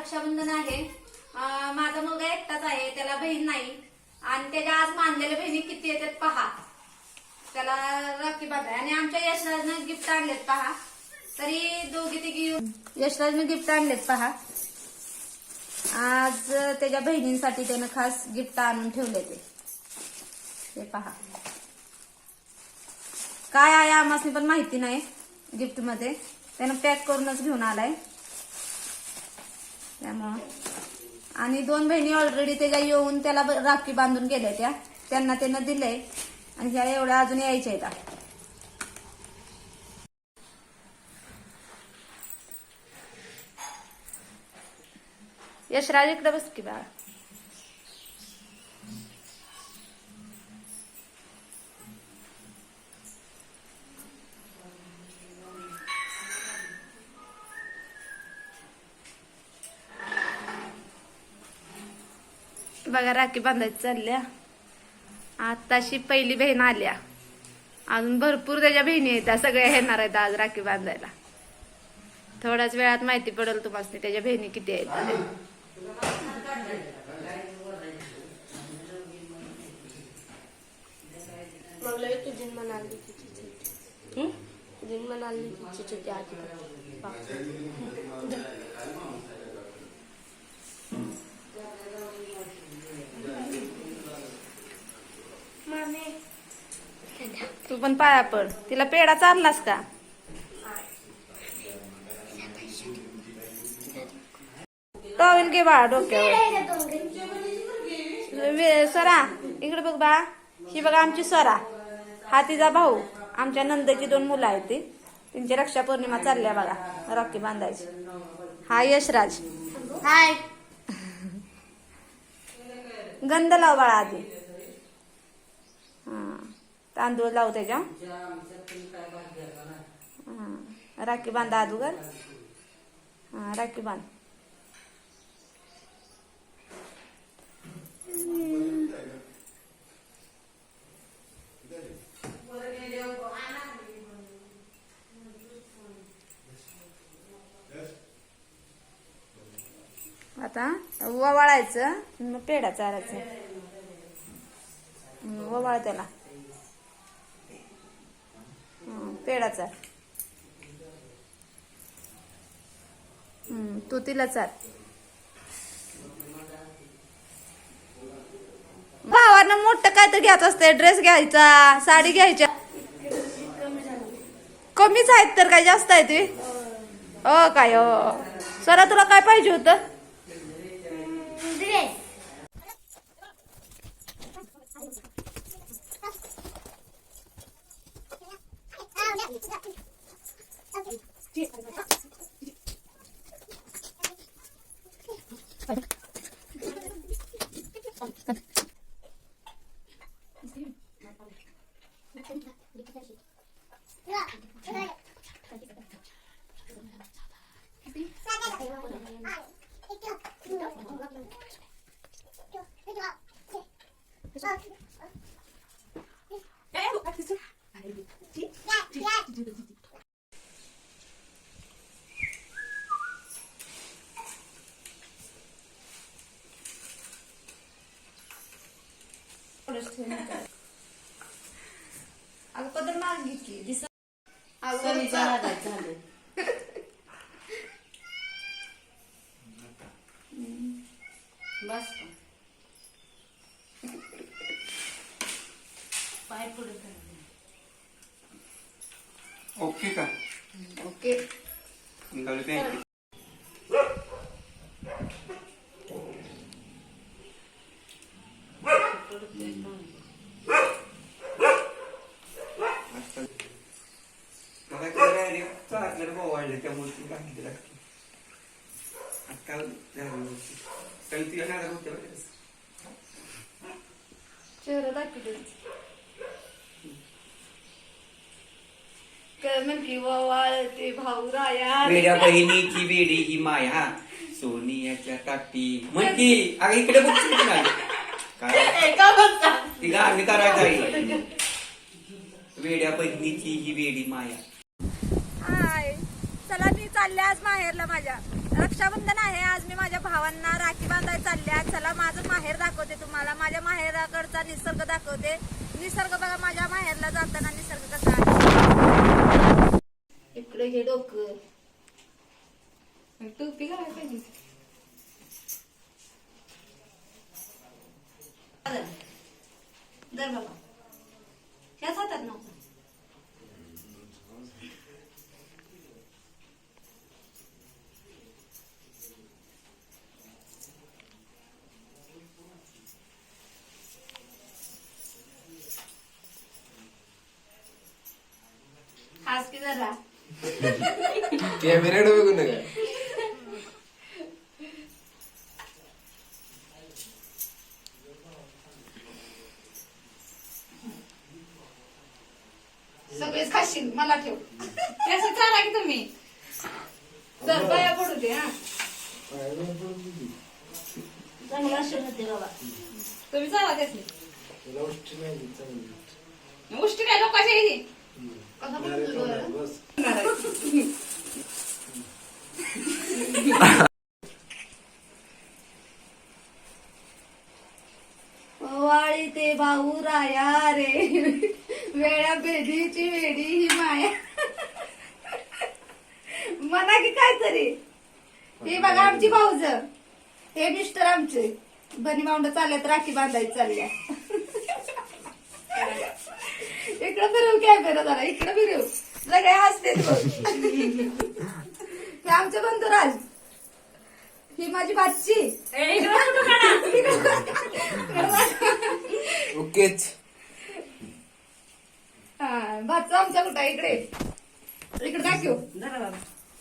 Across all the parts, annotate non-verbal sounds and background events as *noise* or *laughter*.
रक्षाबंधन आहे. माझा मुलगा एकटाच आहे त्याला बहीण नाही. आणि त्याच्या आज मानलेल्या बहिणी किती येतात पहा. त्याला राखी बांधा आणि आमच्या यशराजनं गिफ्ट आणलेत पहा. तरी दोघी तिघी यशराजनं गिफ्ट आणलेत पहा. आज त्याच्या बहिणींसाठी त्यानं खास गिफ्ट आणून ठेवले ते. ते पहा. काय आहे आम्हाला पण माहिती नाही गिफ्टमध्ये. त्यानं पॅक करूनच घेऊन आलाय. त्यामुळं आणि दोन बहिणी ऑलरेडी त्याच्या येऊन त्याला ब- राखी बांधून गेल्या त्या त्यांना त्यानं दिलंय. आणि ह्या एवढ्या अजून यायच्या आहेत. यशराज इकडे बस की बाळा. बघा राखी बांधायची चालल्या. आताशी पहिली बहीण आल्या. अजून भरपूर त्याच्या बहिणी आहेत त्या सगळ्या येणार आहेत आज राखी बांधायला. थोड्याच वेळात माहिती पडेल तुम्हाला त्याच्या बहिणी किती आहेत. *laughs* पण पाया पड. तिला पेढा चाललास का? टॉवेल घे बाळा डोक्यावर. वे- स्वरा इकडे बघ बा ही बघा आमची स्वरा हा तिचा भाऊ. आमच्या नंदची दोन मुलं आहेत ती. त्यांची रक्षा पौर्णिमा चालल्या बघा. राखी बांधायची. हा यशराज. हाय. गंध लाव बाळा आधी. तांदूळ लाव त्याच्या. राखी बांधा अगोदर हा राखी बांध. आता ववाळायचं मग पेढा चारायचं. ववाळ त्याला. हं, चार हं, तू तिला चार भावांना मोठं काय तर घ्यायचं असतं ड्रेस घ्यायचा साडी घ्यायच्या कमीच आहेत तर काय जास्त आहे ते? हो काय हो. सरा तुला काय पाहिजे होतं? अगं पदर माग घे की दिस सरीचा नादात झाले बस का? पाय पुढे कर. ओके का ओके निघाले बँकेत मला काय रे चाकलं बोवाळलं त्यामुळे ती गाठी लागते आजकाल झालं होती काही ती येणार होते बरं का. चेहरा दाखवते काय म्हणली वाळते भाऊ राया वेड्या बहिणीची वेडी ही माया सोनियाच्या ताटी म्हणती अगं इकडे बघ काय? *laughs* एका बसता. ती गाणी करायचं आहे. वेड्या बहिणीची ही वेडी माया. हाय. चला मी चालले आज माहेरला माझ्या. रक्षाबंधन आहे आज मी माझ्या भावांना राखी बांधायला चालले आज. चला माझं माहेर दाखवते तुम्हाला. माझ्या माहेराकडचा निसर्ग दाखवते. निसर्ग बघा माझ्या माहेरला जाताना निसर्ग कसा आहे. इकडे हे डोकं. टोपी घालायला पाहिजे. दर बाबा. ह्याच हातात नव्हतं. हास की जरा. कॅमेराकडे बघू नका. खाशील मला ठेव. कसं चाला की तुम्ही. जर पाया पडू दे हा. चांगला असेल होते बाबा. तुम्ही चाला त्याची तुला उष्टी नाही देत, चांगली देत. गोष्टी काय लोकांची आहे ही? कसा पडतो बरं? बस. *laughs* वाळी ते भाऊ राया रे. बेदीची वेडी ही माया. म्हणा की काहीतरी. हे बघा आमची भाऊज. हे मिस्टर आमचे. बनी माऊंड चालल्यात राखी बांधायची चालल्या. इकडं फिरव काय फिरव जरा. इकडं फिरव. सगळे हसते हे आमचे बंधुराज. ही माझी काढा. ओकेच. हा भाचा आमच्या कुठं? आहे? इकडे. इकडे दाखव. धरा बाबा.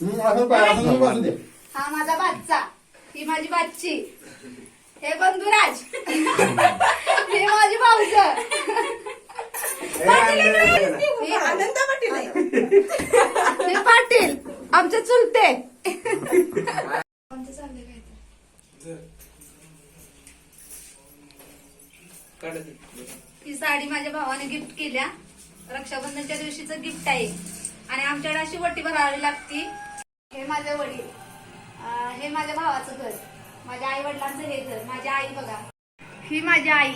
तुम्ही असं पाय असं बसू दे. हा माझा भाचा ही माझी भाची हे बंधुराज *laughs* हे माझी भाऊज हे आनंद पाटील आहे. हे पाटील आमचे चुलते ही साडी माझ्या भावाने गिफ्ट केल्या रक्षाबंधनच्या दिवशीचं गिफ्ट आहे. आणि आमच्याकडे अशी वटी भरावी लागती. हे माझे वडील. हे माझ्या भावाचं घर. माझ्या आई वडिलांचं हे घर. माझी आई बघा. ही माझी आई.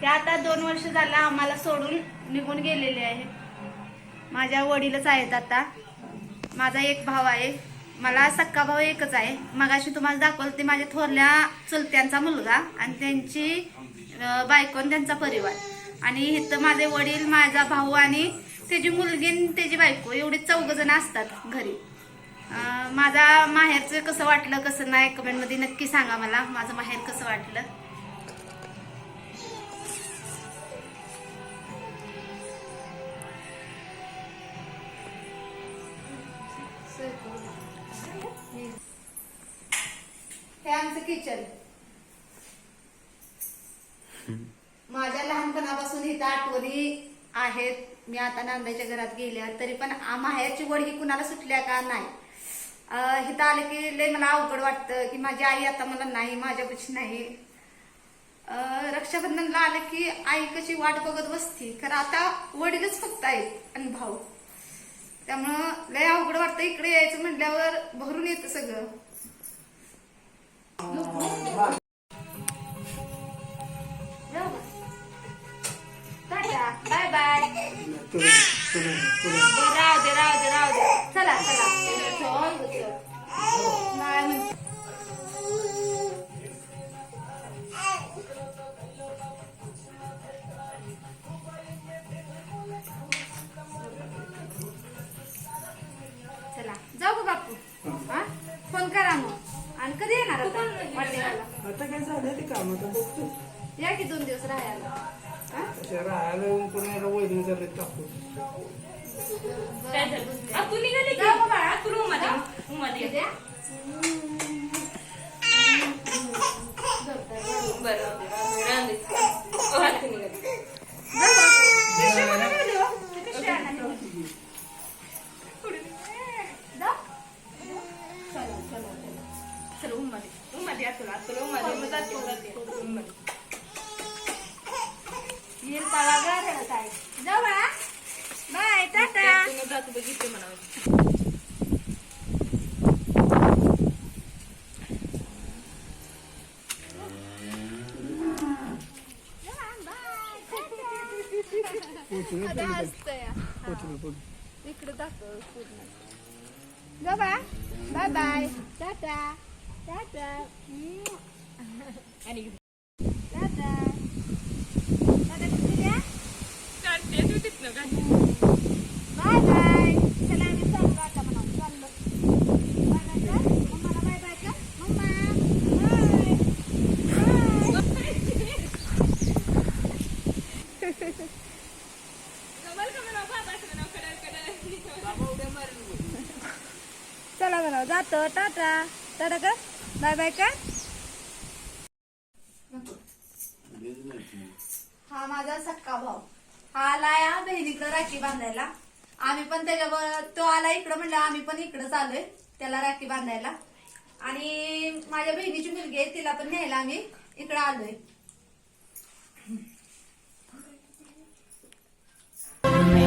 ते आता दोन वर्ष झालं आम्हाला सोडून निघून गेलेले आहे. माझ्या वडीलच आहेत आता. माझा एक भाव आहे. मला सक्का भाऊ एकच आहे. मगाशी तुम्हाला दाखवलं ते माझ्या थोरल्या चुलत्यांचा मुलगा आणि त्यांची बायकोन त्यांचा परिवार. आणि इथं माझे वडील माझा भाऊ आणि त्याची मुलगी आणि त्याची बायको एवढे चौघ जण असतात घरी. माझा माहेरचं कसं वाटलं कसं नाही कमेंटमध्ये नक्की सांगा मला. माझं माहेर कसं वाटलं? हे आमचं किचन माझ्या लहानपणापासून इथं आठवणी आहेत. मी आता नांदाच्या घरात गेल्या तरी पण माहेरची वड ही कुणाला सुटल्या का? नाही. हिथं इथं आलं की लय मला अवघड वाटतं की माझी आई आता मला नाही माझ्यापाशी नाही. रक्षाबंधनला आलं की आई कशी वाट बघत बसती. खरं आता वडीलच फक्त आहेत आणि भाऊ. त्यामुळं लय अवघड वाटतं इकडे यायचं म्हटल्यावर भरून येतं सगळं. टाटा बाय बाय राहू दे राहू दे राहू दे चला चला मग जातो बघितले म्हणावं. इकडे दाखव बाबा बाय बाय. टाटा. टाटा. आणि टाटा. टाटा. तू तिथनं चला म्हणा जातो टाटा टाटा कर. बाय बाय कर. हा माझा सक्का भाऊ. हा आला या बहिणीकडे राखी बांधायला. आम्ही पण त्याच्यावर तो आला इकडं म्हणलं आम्ही पण इकडं चाललोय त्याला राखी बांधायला. आणि माझ्या बहिणीची मुलगी आहे तिला पण न्यायला आम्ही इकडं आलोय.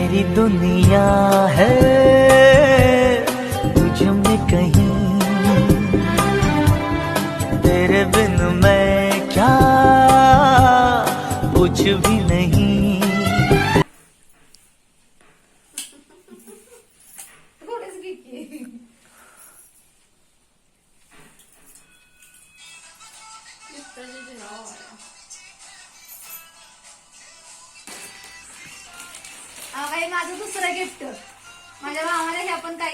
मेरी दुनिया है। तुझ में कहीं तेरे बिन मैं क्या? कुछ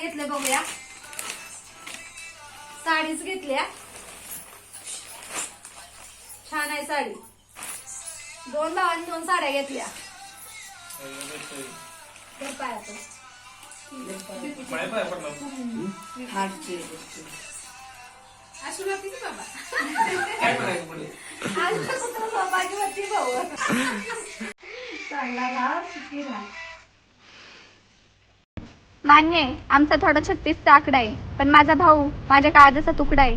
घेतलं बघूया. साडीच घेतल्या. छान आहे साडी. दोन भावांनी दोन साड्या घेतल्या. आशीर्वाद किती बाबा? आज होती भाऊ. चांगला भाव सुखी राहा. मान्य आहे आमचा थोडा छत्तीसचा आकडा आहे पण माझा भाऊ माझ्या काळजाचा तुकडा आहे.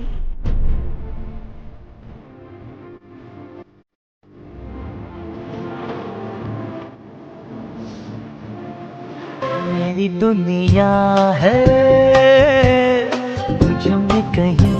मेरी दुनिया है तुझ में कहीं